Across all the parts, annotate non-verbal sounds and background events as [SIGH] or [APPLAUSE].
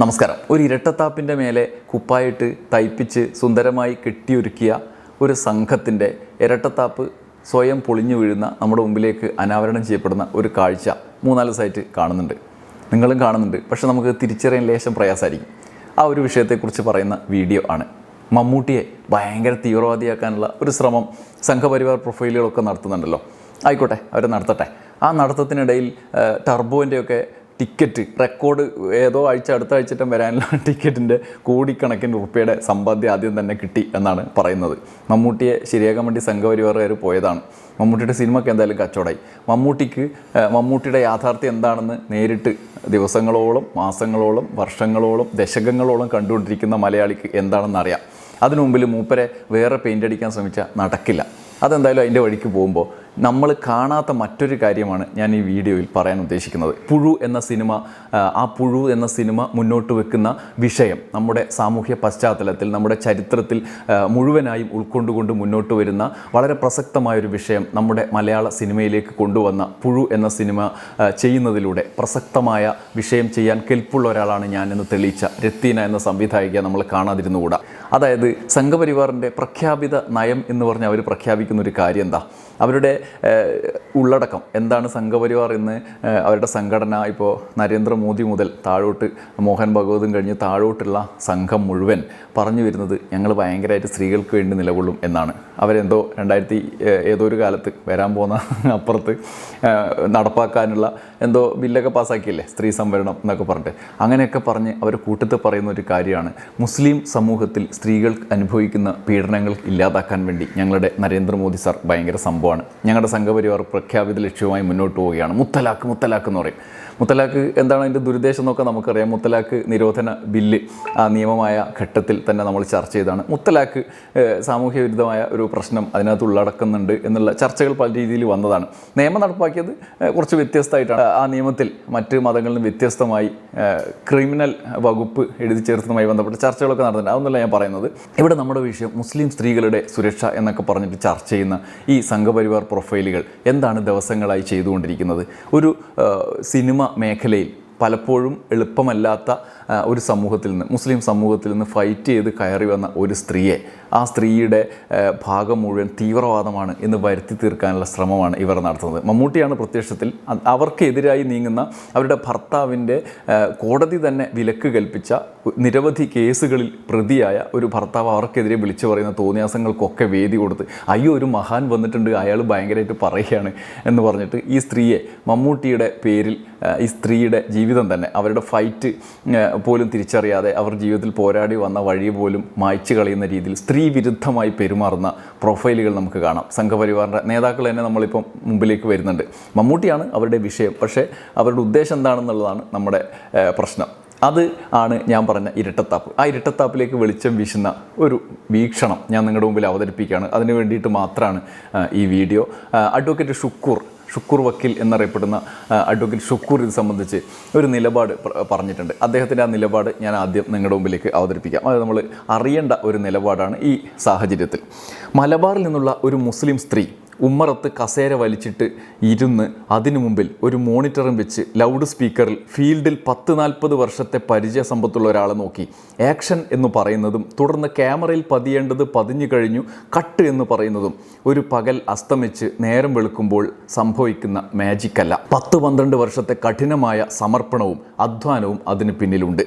നമസ്കാരം. ഒരു ഇരട്ടത്താപ്പിന്റെ മേലെ കുപ്പായിട്ട് തയ്പ്പിച്ച് സുന്ദരമായി കെട്ടിയൊരുക്കിയ ഒരു സംഘത്തിന്റെ ഇരട്ടത്താപ്പ് സ്വയം പൊളിഞ്ഞു വീഴുന്ന നമ്മുടെ മുമ്പിലേക്ക് അനാവരണം ചെയ്യപ്പെടുന്ന ഒരു കാഴ്ച മൂന്നാൽ സൈറ്റ് കാണുന്നുണ്ട്. നിങ്ങളും കാണുന്നുണ്ട്. പക്ഷെ നമുക്ക് തിരിച്ചറിയാൻ ലേശം പ്രയാസമായിരിക്കും. ആ ഒരു വിഷയത്തെക്കുറിച്ച് പറയുന്ന വീഡിയോ ആണ്. മമ്മൂട്ടിയെ ഭയങ്കര തീവ്രവാദിയാക്കാനുള്ള ഒരു ശ്രമം സംഘപരിവാർ പ്രൊഫൈലുകളൊക്കെ നടത്തുന്നുണ്ടല്ലോ. ആയിക്കോട്ടെ അവർ നടത്തട്ടെ. ആ നടത്തത്തിനിടയിൽ ടർബോന്റെയൊക്കെ ടിക്കറ്റ് റെക്കോർഡ് ഏതോ ആഴ്ച അടുത്ത ആഴ്ചറ്റം വരാനുള്ള [LAUGHS] ടിക്കറ്റിന്റെ കോടിക്കണക്കിന് റുപ്യയുടെ സമ്പാദ്യം ആദ്യം തന്നെ കിട്ടി എന്നാണ് പറയുന്നത്. മമ്മൂട്ടിയെ ശരിയാക്കാൻ വേണ്ടി സംഘപരിവാറുകാർ പോയതാണ്. മമ്മൂട്ടിയുടെ സിനിമയ്ക്ക് എന്തായാലും കച്ചവടമായി മമ്മൂട്ടിക്ക് മമ്മൂട്ടിയുടെ യാഥാർത്ഥ്യം എന്താണെന്ന് നേരിട്ട് ദിവസങ്ങളോളം മാസങ്ങളോളം വർഷങ്ങളോളം ദശകങ്ങളോളം കണ്ടുകൊണ്ടിരിക്കുന്ന മലയാളിക്ക് എന്താണെന്ന് അറിയാം. അതിനു മുമ്പിൽ മൂപ്പരെ വേറെ പെയിന്റ് അടിക്കാൻ ശ്രമിച്ചാൽ നടക്കില്ല. അതെന്തായാലും അതിന്റെ വഴിക്ക് പോകുമ്പോൾ നമ്മൾ കാണാത്ത മറ്റൊരു കാര്യമാണ് ഞാൻ ഈ വീഡിയോയിൽ പറയാൻ ഉദ്ദേശിക്കുന്നത്. പുഴു എന്ന സിനിമ ആ, പുഴു എന്ന സിനിമ മുന്നോട്ട് വെക്കുന്ന വിഷയം നമ്മുടെ സാമൂഹ്യ പശ്ചാത്തലത്തിൽ നമ്മുടെ ചരിത്രത്തിൽ മുഴുവനായും ഉൾക്കൊണ്ടുകൊണ്ട് മുന്നോട്ട് വരുന്ന വളരെ പ്രസക്തമായൊരു വിഷയം നമ്മുടെ മലയാള സിനിമയിലേക്ക് കൊണ്ടുവന്ന പുഴു എന്ന സിനിമ ചെയ്യുന്നതിലൂടെ പ്രസക്തമായ വിഷയം ചെയ്യാൻ കെൽപ്പുള്ള ഒരാളാണ് ഞാനെന്ന് തെളിയിച്ച രത്തീന എന്ന സംവിധായിക നമ്മൾ കാണാതിരുന്നുകൂടാ. അതായത് സംഘപരിവാറിന്റെ പ്രഖ്യാപിത നയം എന്ന് പറഞ്ഞ് അവർ പ്രഖ്യാപിക്കുന്ന ഒരു കാര്യം എന്താ അവരുടെ ഉള്ളടക്കം. എന്താണ് സംഘപരിവാർ എന്ന് അവരുടെ സംഘടന? ഇപ്പോൾ നരേന്ദ്രമോദി മുതൽ താഴോട്ട് മോഹൻ ഭഗവതും കഴിഞ്ഞ് താഴോട്ടുള്ള സംഘം മുഴുവൻ പറഞ്ഞു വരുന്നത് ഞങ്ങൾ ഭയങ്കരമായിട്ട് സ്ത്രീകൾക്ക് വേണ്ടി നിലകൊള്ളും എന്നാണ്. അവരെന്തോ രണ്ടായിരത്തി ഏതോ ഒരു കാലത്ത് വരാൻ പോകുന്ന അപ്പുറത്ത് നടപ്പാക്കാനുള്ള എന്തോ ബില്ലൊക്കെ പാസ്സാക്കിയില്ലേ? സ്ത്രീ സംവരണം എന്നൊക്കെ പറഞ്ഞിട്ട്. അങ്ങനെയൊക്കെ പറഞ്ഞ് അവർ കൂട്ടത്തിൽ പറയുന്ന ഒരു കാര്യമാണ്. മുസ്ലിം സമൂഹത്തിൽ സ്ത്രീകൾ അനുഭവിക്കുന്ന പീഡനങ്ങൾ ഇല്ലാതാക്കാൻ വേണ്ടി ഞങ്ങളുടെ നരേന്ദ്രമോദി സാർ ഭയങ്കര സംഭവമാണ്. ഞങ്ങളുടെ സംഘപരിവാർ പ്രഖ്യാപിത ലക്ഷ്യവുമായി മുന്നോട്ട് പോവുകയാണ്. മുത്തലാക്ക് മുത്തലാക്ക് എന്ന് പറയും. മുത്തലാക്ക് എന്താണ് അതിന്റെ ദുരുദ്ദേശം എന്നൊക്കെ നമുക്കറിയാം. മുത്തലാക്ക് നിരോധന ബില്ല് ആ നിയമമായ ഘട്ടത്തിൽ തന്നെ നമ്മൾ ചർച്ച ചെയ്താണ് മുത്തലാക്ക് ഏഹ്, സാമൂഹ്യ വിരുദ്ധമായ ഒരു പ്രശ്നം അതിനകത്ത് ഉള്ളടക്കുന്നുണ്ട് എന്നുള്ള ചർച്ചകൾ പല രീതിയിൽ വന്നതാണ്. നിയമം നടപ്പാക്കിയത് കുറച്ച് വ്യത്യസ്തമായിട്ടാണ്. ആ നിയമത്തിൽ മറ്റ് മതങ്ങളിൽ നിന്ന് വ്യത്യസ്തമായി ക്രിമിനൽ വകുപ്പ് എഴുതി ചേർത്തതുമായി ബന്ധപ്പെട്ട ചർച്ചകളൊക്കെ നടന്നിട്ടുണ്ട്. അതൊന്നല്ല ഞാൻ പറയുന്നത്. ഇവിടെ നമ്മുടെ വിഷയം മുസ്ലിം സ്ത്രീകളുടെ സുരക്ഷ എന്നൊക്കെ പറഞ്ഞിട്ട് ചർച്ച ചെയ്യുന്ന ഈ സംഘപരിവാർ പ്രൊഫൈലുകൾ എന്താണ് ദിവസങ്ങളായി ചെയ്തുകൊണ്ടിരിക്കുന്നത്? ഒരു സിനിമ മേഖലയിൽ പലപ്പോഴും എളുപ്പമല്ലാത്ത ഒരു സമൂഹത്തിൽ നിന്ന് മുസ്ലിം സമൂഹത്തിൽ നിന്ന് ഫൈറ്റ് ചെയ്ത് കയറി വന്ന ഒരു സ്ത്രീയെ ആ സ്ത്രീയുടെ ഭാഗം മുഴുവൻ തീവ്രവാദമാണ് എന്ന് വരുത്തി തീർക്കാനുള്ള ശ്രമമാണ് ഇവർ നടത്തുന്നത്. മമ്മൂട്ടിയാണ് പ്രത്യക്ഷത്തിൽ അവർക്കെതിരായി നീങ്ങുന്ന അവരുടെ ഭർത്താവിന്റെ കോടതി തന്നെ വിലക്ക് കൽപ്പിച്ച നിരവധി കേസുകളിൽ പ്രതിയായ ഒരു ഭർത്താവ് അവർക്കെതിരെ വിളിച്ചു പറയുന്ന തോന്നിയാസങ്ങൾക്കൊക്കെ വേദി കൊടുത്ത് അയ്യോ ഒരു മഹാൻ വന്നിട്ടുണ്ട് അയാൾ ഭയങ്കരമായിട്ട് പറയുകയാണ് എന്ന് പറഞ്ഞിട്ട് ഈ സ്ത്രീയെ മമ്മൂട്ടിയുടെ പേരിൽ ഈ സ്ത്രീയുടെ ജീവിതം തന്നെ അവരുടെ ഫൈറ്റ് പോലും തിരിച്ചറിയാതെ അവർ ജീവിതത്തിൽ പോരാടി വന്ന വഴി പോലും മായ്ച്ചു കളയുന്ന രീതിയിൽ സ്ത്രീ വിരുദ്ധമായി പെരുമാറുന്ന പ്രൊഫൈലുകൾ നമുക്ക് കാണാം. സംഘപരിവാറിന്റെ നേതാക്കൾ തന്നെ നമ്മളിപ്പം മുമ്പിലേക്ക് വരുന്നുണ്ട്. മമ്മൂട്ടിയാണ് അവരുടെ വിഷയം പക്ഷേ അവരുടെ ഉദ്ദേശം എന്താണെന്നുള്ളതാണ് നമ്മുടെ പ്രശ്നം. അത് ആണ് ഞാൻ പറഞ്ഞ ഇരട്ടത്താപ്പ്. ആ ഇരട്ടത്താപ്പിലേക്ക് വെളിച്ചം വീശുന്ന ഒരു വീക്ഷണം ഞാൻ നിങ്ങളുടെ മുമ്പിൽ അവതരിപ്പിക്കുകയാണ്. അതിന് വേണ്ടിയിട്ട് മാത്രമാണ് ഈ വീഡിയോ. അഡ്വക്കേറ്റ് ഷുക്കൂർ ഷുക്കൂർ വക്കീൽ എന്നറിയപ്പെടുന്ന അഡ്വക്കേറ്റ് ഷുക്കൂർ ഇത് സംബന്ധിച്ച് ഒരു നിലപാട് പറഞ്ഞിട്ടുണ്ട്. അദ്ദേഹത്തിന്റെ ആ നിലപാട് ഞാൻ ആദ്യം നിങ്ങളുടെ മുമ്പിലേക്ക് അവതരിപ്പിക്കാം. അത് നമ്മൾ അറിയേണ്ട ഒരു നിലപാടാണ് ഈ സാഹചര്യത്തിൽ. മലബാറിൽ നിന്നുള്ള ഒരു മുസ്ലിം സ്ത്രീ ഉമ്മറത്ത് കസേര വലിച്ചിട്ട് ഇരുന്ന് അതിനു മുമ്പിൽ ഒരു മോണിറ്ററും വെച്ച് ലൗഡ് സ്പീക്കറിൽ ഫീൽഡിൽ പത്ത് നാൽപ്പത് വർഷത്തെ പരിചയ സമ്പത്തുള്ള ഒരാളെ നോക്കി. ആക്ഷൻ എന്ന് പറയുന്നതും തുടർന്ന് ക്യാമറയിൽ പതിയേണ്ടത് പതിഞ്ഞു കഴിഞ്ഞു കട്ട് എന്ന് പറയുന്നതും ഒരു പകൽ അസ്തമിച്ച് നേരം വെളുക്കുമ്പോൾ സംഭവിക്കുന്ന മാജിക്കല്ല പത്ത് പന്ത്രണ്ട് വർഷത്തെ കഠിനമായ സമർപ്പണവും അധ്വാനവും അതിന് പിന്നിലുണ്ട്.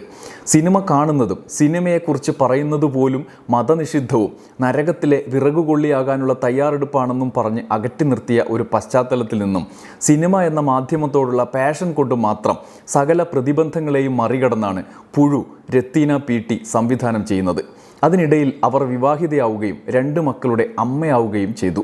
സിനിമ കാണുന്നതും സിനിമയെക്കുറിച്ച് പറയുന്നത് പോലും മതനിഷിദ്ധവും നരകത്തിലെ വിറകുകൊള്ളിയാകാനുള്ള തയ്യാറെടുപ്പാണെന്നും പറഞ്ഞ് അകറ്റി നിർത്തിയ ഒരു പശ്ചാത്തലത്തിൽ നിന്നും സിനിമ എന്ന മാധ്യമത്തോടുള്ള പാഷൻ കൊണ്ട് മാത്രം സകല പ്രതിബന്ധങ്ങളെയും മറികടന്നാണ് പുഴു രത്തീന പി സംവിധാനം ചെയ്യുന്നത്. അതിനിടയിൽ അവർ വിവാഹിതയാവുകയും രണ്ട് മക്കളുടെ അമ്മയാവുകയും ചെയ്തു.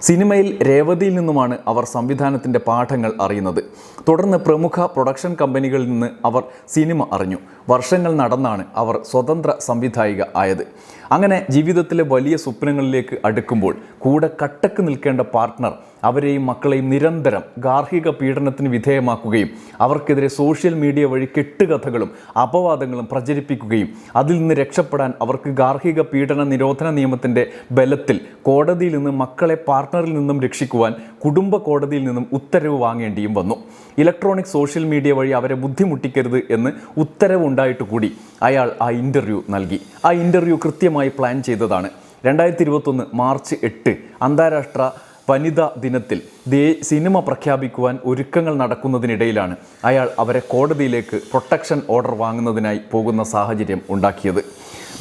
സിനിമയിൽ രേവതിയിൽ നിന്നുമാണ് അവർ സംവിധാനത്തിന്റെ പാഠങ്ങൾ അറിയുന്നത്. തുടർന്ന് പ്രമുഖ പ്രൊഡക്ഷൻ കമ്പനികളിൽ നിന്ന് അവർ സിനിമ അറിഞ്ഞു. വർഷങ്ങൾ നടന്നാണ് അവർ സ്വതന്ത്ര സംവിധായിക ആയത്. അങ്ങനെ ജീവിതത്തിലെ വലിയ സ്വപ്നങ്ങളിലേക്ക് അടുക്കുമ്പോൾ കൂടെ കട്ടക്ക് നിൽക്കേണ്ട പാർട്ട്ണർ അവരെയും മക്കളെയും നിരന്തരം ഗാർഹിക പീഡനത്തിന് വിധേയമാക്കുകയും അവർക്കെതിരെ സോഷ്യൽ മീഡിയ വഴി കെട്ടുകഥകളും അപവാദങ്ങളും പ്രചരിപ്പിക്കുകയും അതിൽ നിന്ന് രക്ഷപ്പെടാൻ അവർക്ക് ഗാർഹിക പീഡന നിരോധന നിയമത്തിന്റെ ബലത്തിൽ കോടതിയിൽ നിന്ന് മക്കളെ പാർട്ണറിൽ നിന്നും രക്ഷിക്കുവാൻ കുടുംബ കോടതിയിൽ നിന്നും ഉത്തരവ് വാങ്ങേണ്ടിയും വന്നു. ഇലക്ട്രോണിക് സോഷ്യൽ മീഡിയ വഴി അവരെ ബുദ്ധിമുട്ടിക്കരുത് എന്ന് ഉത്തരവ് ഉണ്ടായിട്ട് കൂടി അയാൾ ആ ഇന്റർവ്യൂ നൽകി. ആ ഇന്റർവ്യൂ കൃത്യമായി പ്ലാൻ ചെയ്തതാണ്. രണ്ടായിരത്തി ഇരുപത്തൊന്ന് മാർച്ച് എട്ട് അന്താരാഷ്ട്ര വനിതാ ദിനത്തിൽ ദേ സിനിമ പ്രഖ്യാപിക്കുവാൻ ഒരുക്കങ്ങൾ നടക്കുന്നതിനിടയിലാണ് അയാൾ അവരെ കോടതിയിലേക്ക് പ്രൊട്ടക്ഷൻ ഓർഡർ വാങ്ങുന്നതിനായി പോകുന്ന സാഹചര്യം ഉണ്ടാക്കിയത്.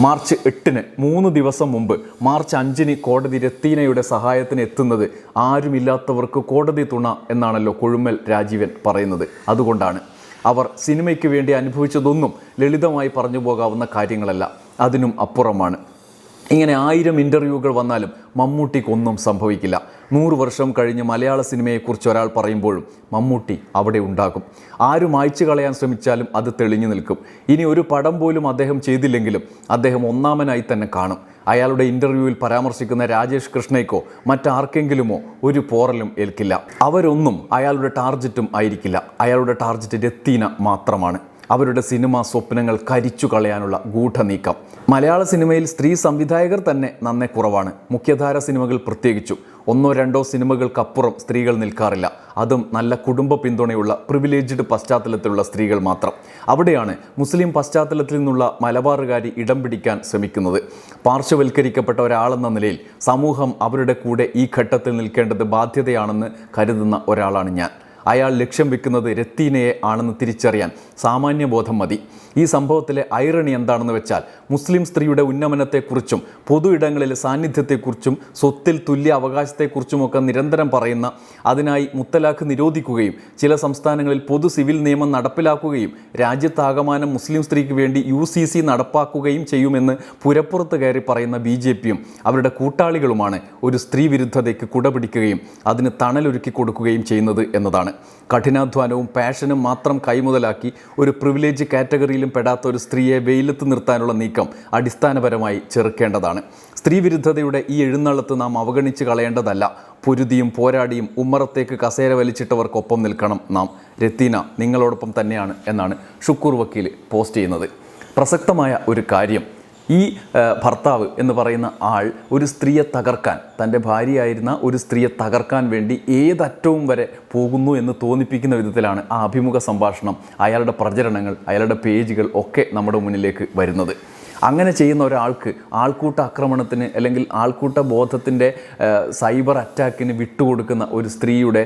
മാർച്ച് എട്ടിന് മൂന്ന് ദിവസം മുമ്പ് മാർച്ച് അഞ്ചിന് കോടതി രത്തീനയുടെ സഹായത്തിന് എത്തുന്നത് ആരുമില്ലാത്തവർക്ക് കോടതി തുണ എന്നാണല്ലോ കൊഴുമ്മൽ രാജീവൻ പറയുന്നത്. അതുകൊണ്ടാണ് അവർ സിനിമയ്ക്ക് വേണ്ടി അനുഭവിച്ചതൊന്നും ലളിതമായി പറഞ്ഞു പോകാവുന്ന കാര്യങ്ങളല്ല. അതിനും അപ്പുറമാണ്. ഇങ്ങനെ ആയിരം ഇന്റർവ്യൂകൾ വന്നാലും മമ്മൂട്ടിക്കൊന്നും സംഭവിക്കില്ല. നൂറ് വർഷം കഴിഞ്ഞ് മലയാള സിനിമയെക്കുറിച്ച് ഒരാൾ പറയുമ്പോഴും മമ്മൂട്ടി അവിടെ ഉണ്ടാകും. ആരും അയച്ചു കളയാൻ ശ്രമിച്ചാലും അത് തെളിഞ്ഞു നിൽക്കും. ഇനി ഒരു പടം പോലും അദ്ദേഹം ചെയ്തില്ലെങ്കിലും അദ്ദേഹം ഒന്നാമനായി തന്നെ കാണും. അയാളുടെ ഇന്റർവ്യൂവിൽ പരാമർശിക്കുന്ന രാജേഷ് കൃഷ്ണയ്ക്കോ മറ്റാർക്കെങ്കിലുമോ ഒരു പോറലും ഏൽക്കില്ല. അവരൊന്നും അയാളുടെ ടാർജറ്റും ആയിരിക്കില്ല. അയാളുടെ ടാർജറ്റ് രത്തീന മാത്രമാണ്. അവരുടെ സിനിമാ സ്വപ്നങ്ങൾ കരിച്ചു കളയാനുള്ള ഗൂഢനീക്കം. മലയാള സിനിമയിൽ സ്ത്രീ സംവിധായകർ തന്നെ നന്നെ കുറവാണ്. മുഖ്യധാര സിനിമകൾ പ്രത്യേകിച്ചു. ഒന്നോ രണ്ടോ സിനിമകൾക്കപ്പുറം സ്ത്രീകൾ നിൽക്കാറില്ല. അതും നല്ല കുടുംബ പിന്തുണയുള്ള പ്രിവിലേജ്ഡ് പശ്ചാത്തലത്തിലുള്ള സ്ത്രീകൾ മാത്രം. അവിടെയാണ് മുസ്ലിം പശ്ചാത്തലത്തിൽ നിന്നുള്ള മലബാറുകാരി ഇടം പിടിക്കാൻ ശ്രമിക്കുന്നത്. പാർശ്വവൽക്കരിക്കപ്പെട്ട ഒരാളെന്ന നിലയിൽ സമൂഹം അവരുടെ കൂടെ ഈ ഘട്ടത്തിൽ നിൽക്കേണ്ടത് ബാധ്യതയാണെന്ന് കരുതുന്ന ഒരാളാണ് ഞാൻ. അയാൾ ലക്ഷ്യം വെക്കുന്നത് രത്തീനയെ ആണെന്ന് തിരിച്ചറിയാൻ സാമാന്യബോധം മതി. ഈ സംഭവത്തിലെ ഐറണി എന്താണെന്ന് വെച്ചാൽ മുസ്ലിം സ്ത്രീയുടെ ഉന്നമനത്തെക്കുറിച്ചും പൊതു ഇടങ്ങളിലെ സാന്നിധ്യത്തെക്കുറിച്ചും സ്വത്തിൽ തുല്യ അവകാശത്തെക്കുറിച്ചുമൊക്കെ നിരന്തരം പറയുന്ന അതിനായി മുത്തലാഖ് നിരോധിക്കുകയും ചില സംസ്ഥാനങ്ങളിൽ പൊതു സിവിൽ നിയമം നടപ്പിലാക്കുകയും രാജ്യത്താകമാനം മുസ്ലിം സ്ത്രീക്ക് വേണ്ടി യു സി സി നടപ്പാക്കുകയും ചെയ്യുമെന്ന് പുരപ്പുറത്ത് കയറി പറയുന്ന ബി ജെ പിയും അവരുടെ കൂട്ടാളികളുമാണ് ഒരു സ്ത്രീ വിരുദ്ധതയ്ക്ക് കുടപിടിക്കുകയും അതിന് തണലൊരുക്കി കൊടുക്കുകയും ചെയ്യുന്നത് എന്നതാണ്. കഠിനാധ്വാനവും പാഷനും മാത്രം കൈമുതലാക്കി ഒരു പ്രിവിലേജ് കാറ്റഗറിയിലും പെടാത്ത ഒരു സ്ത്രീയെ വെയിലത്ത് നിർത്താനുള്ള നീക്കം അടിസ്ഥാനപരമായി ചെറുക്കേണ്ടതാണ്. സ്ത്രീവിരുദ്ധതയുടെ ഈ എഴുന്നള്ളത്ത് നാം അവഗണിച്ച് കളയേണ്ടതല്ല. പൊരുതിയും പോരാടിയും ഉമ്മറത്തേക്ക് കസേര വലിച്ചിട്ടവർക്കൊപ്പം നിൽക്കണം നാം. രത്തീന നിങ്ങളോടൊപ്പം തന്നെയാണ് എന്നാണ് ഷുക്കൂർ വക്കീൽ പോസ്റ്റ് ചെയ്യുന്നത്. പ്രസക്തമായ ഒരു കാര്യം ഈ ഭർത്താവ് എന്ന് പറയുന്ന ആൾ ഒരു സ്ത്രീയെ തകർക്കാൻ തന്റെ ഭാര്യയായിരുന്ന ഒരു സ്ത്രീയെ തകർക്കാൻ വേണ്ടി ഏതറ്റവും വരെ പോകുന്നു എന്ന് തോന്നിപ്പിക്കുന്ന വിധത്തിലാണ് ആ അഭിമുഖ സംഭാഷണം അയാളുടെ പ്രചരണങ്ങൾ അയാളുടെ പേജുകൾ ഒക്കെ നമ്മുടെ മുന്നിലേക്ക് വരുന്നത്. അങ്ങനെ ചെയ്യുന്ന ഒരാൾക്ക് ആൾക്കൂട്ട ആക്രമണത്തിന് അല്ലെങ്കിൽ ആൾക്കൂട്ട ബോധത്തിന്റെ സൈബർ അറ്റാക്കിന് വിട്ടുകൊടുക്കുന്ന ഒരു സ്ത്രീയുടെ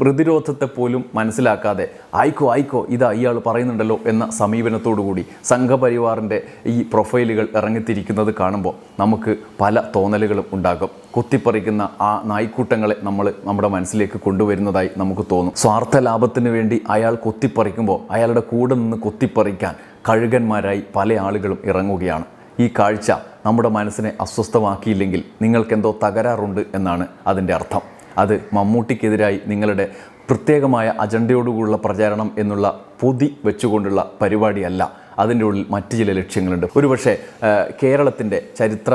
പ്രതിരോധത്തെ പോലും മനസ്സിലാക്കാതെ ആയിക്കോ ആയിക്കോ ഇതാ ഇയാൾ പറയുന്നുണ്ടല്ലോ എന്ന സമീപനത്തോടു കൂടി സംഘപരിവാറിന്റെ ഈ പ്രൊഫൈലുകൾ ഇറങ്ങിത്തിരിക്കുന്നത് കാണുമ്പോൾ നമുക്ക് പല തോന്നലുകളും ഉണ്ടാകും. കുത്തിപ്പറിക്കുന്ന ആ നായ്ക്കൂട്ടങ്ങളെ നമ്മൾ നമ്മുടെ മനസ്സിലേക്ക് കൊണ്ടുവരുന്നതായി നമുക്ക് തോന്നും. സ്വാർത്ഥ ലാഭത്തിന് വേണ്ടി അയാൾ കുത്തിപ്പറിക്കുമ്പോൾ അയാളുടെ കൂടെ നിന്ന് കുത്തിപ്പറിക്കാൻ കഴുകന്മാരായി പല ആളുകളും ഇറങ്ങുകയാണ്. ഈ കാഴ്ച നമ്മുടെ മനസ്സിനെ അസ്വസ്ഥമാക്കിയില്ലെങ്കിൽ നിങ്ങൾക്കെന്തോ തകരാറുണ്ട് എന്നാണ് അതിന്റെ അർത്ഥം. അത് മമ്മൂട്ടിക്കെതിരായി നിങ്ങളുടെ പ്രത്യേകമായ അജണ്ടയോടുകൂടിയുള്ള പ്രചാരണം എന്നുള്ള പൊതി വെച്ചുകൊണ്ടുള്ള പരിപാടിയല്ല. അതിന്റെ ഉള്ളിൽ മറ്റ് ചില ലക്ഷ്യങ്ങളുണ്ട്. ഒരുപക്ഷെ കേരളത്തിന്റെ ചരിത്ര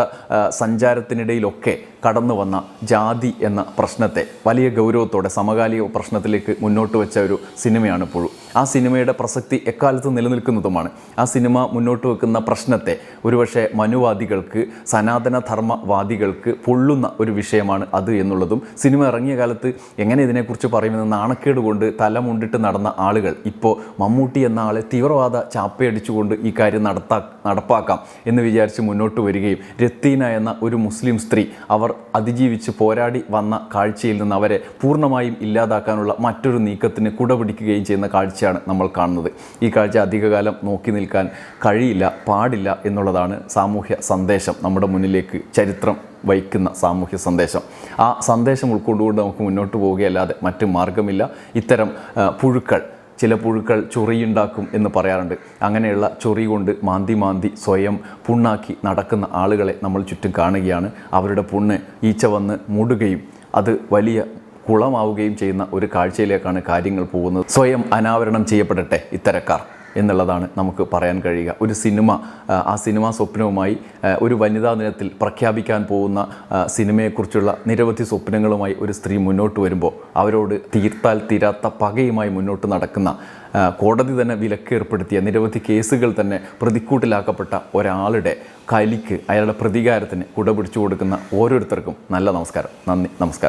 സഞ്ചാരത്തിനിടയിലൊക്കെ കടന്നു വന്ന ജാതി എന്ന പ്രശ്നത്തെ വലിയ ഗൗരവത്തോടെ സമകാലിക പ്രശ്നത്തിലേക്ക് മുന്നോട്ട് വെച്ച ഒരു സിനിമയാണ് ഇപ്പോഴും ആ സിനിമയുടെ പ്രസക്തി എക്കാലത്തും നിലനിൽക്കുന്നതുമാണ്. ആ സിനിമ മുന്നോട്ട് വെക്കുന്ന പ്രശ്നത്തെ ഒരുപക്ഷെ മനുവാദികൾക്ക് സനാതന ധർമ്മവാദികൾക്ക് പൊള്ളുന്ന ഒരു വിഷയമാണ് അത് എന്നുള്ളതും സിനിമ ഇറങ്ങിയ കാലത്ത് എങ്ങനെ ഇതിനെക്കുറിച്ച് പറയുമെന്ന് നാണക്കേട് കൊണ്ട് തലമുണ്ടിട്ട് നടന്ന ആളുകൾ ഇപ്പോൾ മമ്മൂട്ടി എന്ന ആളെ തീവ്രവാദ ചാപ്പയടിച്ചുകൊണ്ട് ഈ കാര്യം നടത്താ നടപ്പാക്കാം എന്ന് വിചാരിച്ച് മുന്നോട്ട് വരികയും രത്തീന എന്ന ഒരു മുസ്ലിം സ്ത്രീ അവർ അതിജീവിച്ച് പോരാടി വന്ന കാഴ്ചയിൽ നിന്ന് അവരെ പൂർണമായും ഇല്ലാതാക്കാനുള്ള മറ്റൊരു നീക്കത്തിന് കുടപിടിക്കുകയും ചെയ്യുന്ന കാഴ്ചയാണ് നമ്മൾ കാണുന്നത്. ഈ കാഴ്ച അധികകാലം നോക്കി നിൽക്കാൻ കഴിയില്ല പാടില്ല എന്നുള്ളതാണ് സാമൂഹ്യ സന്ദേശം നമ്മുടെ മുന്നിലേക്ക് ചരിത്രം വയ്ക്കുന്ന സാമൂഹ്യ സന്ദേശം. ആ സന്ദേശം ഉൾക്കൊണ്ടുകൊണ്ട് നമുക്ക് മുന്നോട്ട് പോവുകയല്ലാതെ മറ്റു മാർഗമില്ല ഇത്തരം പുഴുക്കൾ ചില പുഴുക്കൾ ചൊറിയുണ്ടാക്കും എന്ന് പറയാറുണ്ട്. അങ്ങനെയുള്ള ചൊറി കൊണ്ട് മാന്തി മാന്തി സ്വയം പുണ്ണാക്കി നടക്കുന്ന ആളുകളെ നമ്മൾ ചുറ്റും കാണുകയാണ്. അവരുടെ പുണ്ണ് ഈച്ച വന്ന് മൂടുകയും അത് വലിയ കുളമാവുകയും ചെയ്യുന്ന ഒരു കാഴ്ചയിലേക്കാണ് കാര്യങ്ങൾ പോകുന്നത്. സ്വയം അനാവരണം ചെയ്യപ്പെടട്ടെ ഇത്തരക്കാർ. എന്നുള്ളതാണ് നമുക്ക് പറയാൻ കഴിയുക. ഒരു സിനിമ ആ, സിനിമാ സ്വപ്നവുമായി ഒരു വനിതാ ദിനത്തിൽ പ്രഖ്യാപിക്കാൻ പോകുന്ന സിനിമയെക്കുറിച്ചുള്ള നിരവധി സ്വപ്നങ്ങളുമായി ഒരു സ്ത്രീ മുന്നോട്ട് വരുമ്പോൾ അവരോട് തീർത്താൽ തീരാത്ത പകയുമായി മുന്നോട്ട് നടക്കുന്ന കോടതി തന്നെ വിലക്കേർപ്പെടുത്തിയ നിരവധി കേസുകൾ തന്നെ പ്രതിക്കൂട്ടിലാക്കപ്പെട്ട ഒരാളുടെ കലിക്ക് അയാളുടെ പ്രതികാരത്തിന് കുട പിടിച്ചു കൊടുക്കുന്ന ഓരോരുത്തർക്കും നല്ല നമസ്കാരം. നന്ദി. നമസ്കാരം.